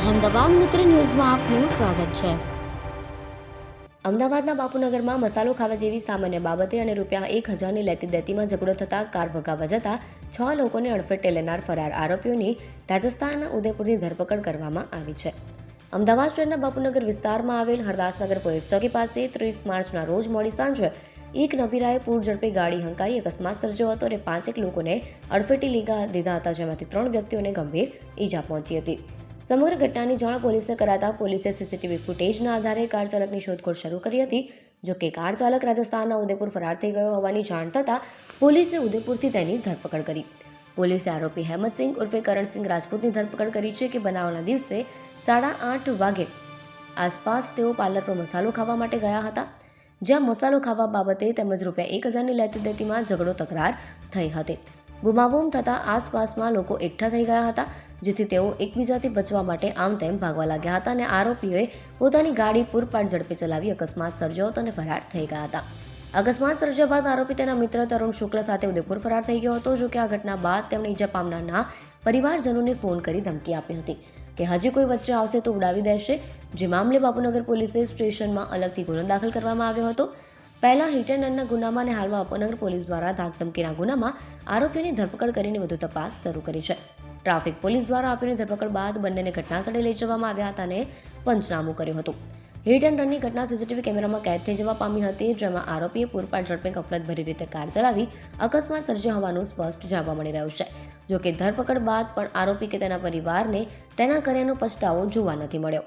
અહેમદાબાદ મિત્ર ન્યૂઝમાં આપનું સ્વાગત છે. અમદાવાદના બાપુનગરમાં મસાલો ખાવા જેવી સામાન્ય બાબતે અને રૂપિયા એક હજારની લેતી દેતીમાં ઝઘડો થતાં કાર ભગાવવા જતાં છ લોકોને અડફેટે લેનાર ફરાર આરોપીઓની રાજસ્થાનના ઉદયપુરની ધરપકડ કરવામાં આવી છે. અમદાવાદ શહેરના બાપુનગર વિસ્તારમાં આવેલ હરદાસનગર પોલીસ ચોકી પાસે ત્રીસ માર્ચના રોજ મોડી સાંજે એક નબીરાએ પૂર ઝડપે ગાડી હંકારી અકસ્માત સર્જ્યો હતો અને પાંચેક લોકોને અડફેટી લીધા દીધા હતા, જેમાંથી ત્રણ વ્યક્તિઓને ગંભીર ઈજા પહોંચી હતી. સમગ્ર ઘટનાની જાણ પોલીસને કરાતા પોલીસે સીસીટીવી ફૂટેજના આધારે કાર ચાલકની શોધખોળ શરૂ કરી હતી, જો કે કાર ચાલક રાજસ્થાનના ઉદયપુર ફરાર થઈ ગયો હોવાની જાણ થતાં પોલીસે ઉદયપુરથી તેની ધરપકડ કરી. પોલીસે આરોપી હેમંતસિંહ ઉર્ફે કરણસિંહ રાજપૂતની ધરપકડ કરી છે કે બનાવના દિવસે સાડા આઠ વાગે આસપાસ તેઓ પાર્લર પર મસાલો ખાવા માટે ગયા હતા. જ્યાં મસાલો ખાવા બાબતે તેમજ રૂપિયા એક હજારની લેતી દેતીમાં ઝઘડો તકરાર થઈ હતી. બુમાબુમ થતાં આસપાસમાં લોકો એકઠા થઈ ગયા હતા, જેથી તેઓ એકબીજાથી બચવા માટે આમ તેમ ભાગવા લાગ્યા હતા અને આરોપીઓએ પોતાની ગાડી પૂરપાટ ઝડપે ચલાવી અકસ્માત સર્જ્યો હતો અને ફરાર થઈ ગયા હતા. અકસ્માત સર્જ્યા બાદ આરોપી તેના મિત્ર તરુણ શુક્લ સાથે ઉદયપુર ફરાર થઈ ગયો હતો, જો કે આ ઘટના બાદ તેમણે ઈજા પામનારના પરિવારજનોને ફોન કરી ધમકી આપી હતી કે હજી કોઈ વચ્ચે આવશે તો ઉડાવી દેશે, જે મામલે બાપુનગર પોલીસે સ્ટેશનમાં અલગથી ગુનો દાખલ કરવામાં આવ્યો હતો. પહેલા હિટ એન્ડ રનના ગુનામાં અને હાલમાં અપનગર પોલીસ દ્વારા ધાકધમકીના ગુનામાં આરોપીઓની ધરપકડ કરીને વધુ તપાસ શરૂ કરી છે. ટ્રાફિક પોલીસ દ્વારા આરોપીની ધરપકડ બાદ બંનેને ઘટનાસ્થળે લઈ જવામાં આવ્યા હતા અને પંચનામું કર્યું હતું. હિટ એન્ડ રનની ઘટના સીસીટીવી કેમેરામાં કેદ થઈ જવા પામી હતી, જેમાં આરોપીએ પૂરપાટ ઝડપે ગફલતભરી રીતે કાર ચલાવી અકસ્માત સર્જ્યો હોવાનું સ્પષ્ટ જાણવા મળી રહ્યું છે. જોકે ધરપકડ બાદ પણ આરોપી કે તેના પરિવારને તેના કર્યાનો પછતાવો જોવા નથી મળ્યો.